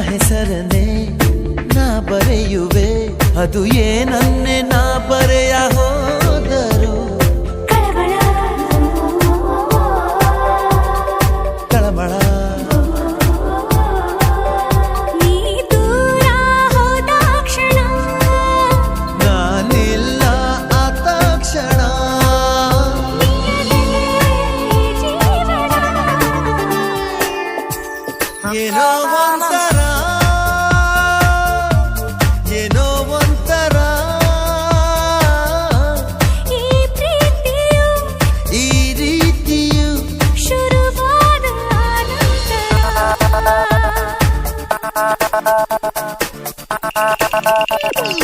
ಹೆಸರನೇ ನಾ ಬರೆಯುವೆ. ಅದು ಏನನ್ನೇ ನಾ ಬರೆಯ ಹೋದರು. ಕಳಮಳ. ಏನೋ